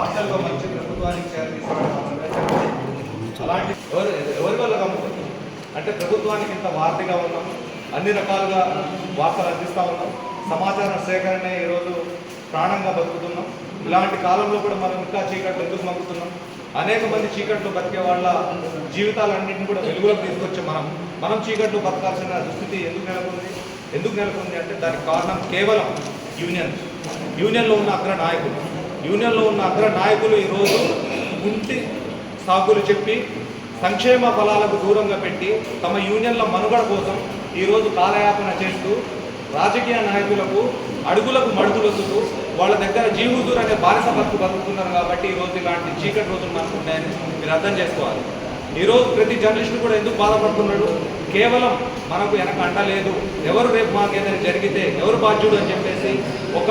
మాటల్లో మంచి ప్రభుత్వానికి చేరదీసేవాళ్ళు అలాంటి ఎవరు ఎవరి వల్ల కమ్ముతుంది అంటే ప్రభుత్వానికి ఇంత వార్తగా ఉన్నాం. అన్ని రకాలుగా వార్తలు అందిస్తూ ఉన్నాం. సమాచార సేకరణ ఈరోజు ప్రాణంగా బతుకుతున్నాం. ఇలాంటి కాలంలో కూడా మనం ఇంకా చీకట్లు ఎందుకు మగ్గుతున్నాం? అనేక మంది చీకట్లు బతికే వాళ్ళ జీవితాలన్నింటినీ కూడా వెలుగులోకి తీసుకొచ్చి మనం మనం చీకట్లు బతకాల్సిన దుస్థితి ఎందుకు నెలకొంది? ఎందుకు నెలకొంది అంటే దానికి కారణం కేవలం యూనియన్. యూనియన్లో ఉన్న అగ్ర నాయకులు. యూనియన్లో ఉన్న అగ్ర నాయకులు ఈరోజు గుంటి సాకులు చెప్పి సంక్షేమ ఫలాలకు దూరంగా పెట్టి తమ యూనియన్ల మనుగడ కోసం ఈరోజు కాలయాపన చేస్తూ రాజకీయ నాయకులకు అడుగులకు మడుగులొద్దుతూ వాళ్ళ దగ్గర జీవుదూరు అనే బానిస బతుకు బతుకుతున్నారు కాబట్టి ఈరోజు ఇలాంటి చీకటి రోజులు మనకు ఉన్నాయని మీరు అర్థం చేసుకోవాలి. ఈరోజు ప్రతి జర్నలిస్టు కూడా ఎందుకు బాధపడుతున్నాడు? కేవలం మనకు వెనక అండలేదు ఎవరు రేపు మాకు ఏదైనా జరిగితే ఎవరు బాధ్యుడు అని చెప్పేసి ఒక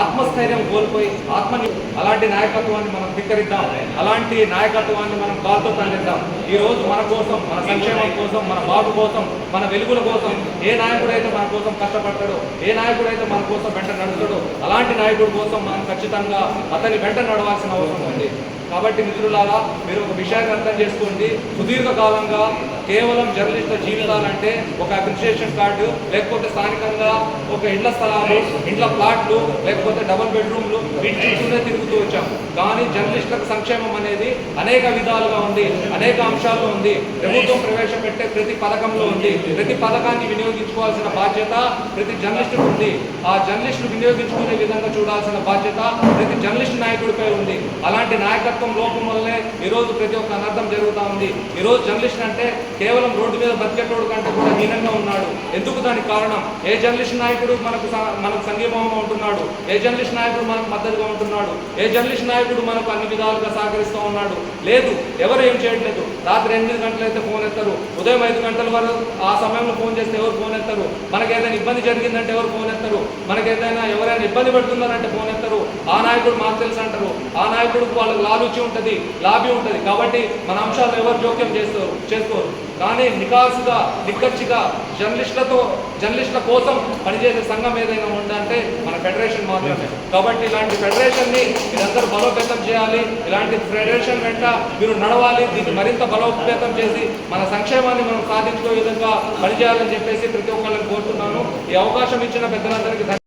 ఆత్మస్థైర్యం కోల్పోయి ఆత్మని అలాంటి నాయకత్వాన్ని మనం ధిక్కరిద్దాం. అలాంటి నాయకత్వాన్ని మనం కాల్తో తండిద్దాం ఈ రోజు మన కోసం మన సంక్షేమం కోసం మన బాబు కోసం మన వెలుగుల కోసం ఏ నాయకుడైతే మన కోసం కష్టపడతాడో ఏ నాయకుడైతే మన కోసం వెంట నడుస్తాడో అలాంటి నాయకుడి కోసం మనం ఖచ్చితంగా అతని వెంట నడవాల్సిన అవసరం ఉంది. కాబట్టి మిత్రులారా మీరు ఒక విషయాన్ని అర్థం చేసుకోండి. సుదీర్ఘ కాలంగా కేవలం జర్నలిస్ట్ జీవితాలంటే ఒక అప్రిషియేషన్ కార్డు లేకపోతే స్థానికంగా ఒక ఇండ్ల స్థలాలు ఇండ్ల ప్లాట్లు లేకపోతే డబుల్ బెడ్రూమ్లు వీటి చూస్తూనే తిరుగుతూ వచ్చాం కానీ జర్నలిస్టులకు సంక్షేమం అనేది అనేక విధాలుగా ఉంది. అనేక అంశాల్లో ఉంది. ప్రభుత్వం ప్రవేశపెట్టే ప్రతి పథకంలో ఉంది. ప్రతి పథకాన్ని వినియోగించుకోవాల్సిన బాధ్యత ప్రతి జర్నలిస్టుకు ఉంది. ఆ జర్నలిస్టులు వినియోగించుకునే విధంగా చూడాల్సిన బాధ్యత ప్రతి జర్నలిస్ట్ నాయకుడిపై ఉంది. అలాంటి నాయకత్వం లోపం వల్లే ఈరోజు ప్రతి ఒక్క అనర్థం జరుగుతూ ఉంది. ఈరోజు జర్నలిస్ట్ అంటే కేవలం రోడ్డు మీద బతికేటోడు కంటే కూడా హీనంగా ఉంది ఎందుకు దానికి కారణం? ఏ జర్నలిస్ట్ నాయకుడు మనకు స- మనకు సంఘీభావంగా ఉంటున్నాడు? ఏ జర్నలిస్ట్ నాయకుడు మనకు మద్దతుగా ఉంటున్నాడు? ఏ జర్నలిస్ట్ నాయకుడు మనకు అన్ని విధాలుగా సహకరిస్తూ ఉన్నాడు? లేదు ఎవరు ఏం చేయట్లేదు? రాత్రి ఎనిమిది గంటలైతే ఫోన్ ఎత్తారు. ఉదయం ఐదు గంటల వరకు ఆ సమయంలో ఫోన్ చేస్తే ఎవరు ఫోన్ ఎత్తారు? మనకి ఏదైనా ఇబ్బంది జరిగిందంటే ఎవరు ఫోన్ ఎత్తారు? మనకి ఏదైనా ఎవరైనా ఇబ్బంది పడుతున్నారంటే ఫోన్ ఎత్తారు. ఆ నాయకుడు మాకు తెలుసు అంటారు. ఆ నాయకుడికి వాళ్ళకి లాలుచి ఉంటుంది లాభి ఉంటుంది. కాబట్టి మన అంశాలు ఎవరు జోక్యం చేస్తారు చేసుకోరు. కానీ నికాసుగా నిక్కచ్చిగా జర్నలిస్టులతో జర్నలిస్టుల కోసం పనిచేసే సంఘం ఏదైనా ఉందంటే మన ఫెడరేషన్ మాత్రమే. కాబట్టి ఇలాంటి ఫెడరేషన్ని మీరందరూ బలోపేతం చేయాలి. ఇలాంటి ఫెడరేషన్ వెంట మీరు నడవాలి. దీన్ని మరింత బలోపేతం చేసి మన సంక్షేమాన్ని మనం సాధించుకునే విధంగా పనిచేయాలని చెప్పేసి ప్రతి ఒక్కళ్ళని కోరుతున్నాను. ఈ అవకాశం ఇచ్చిన పెద్దలందరికీ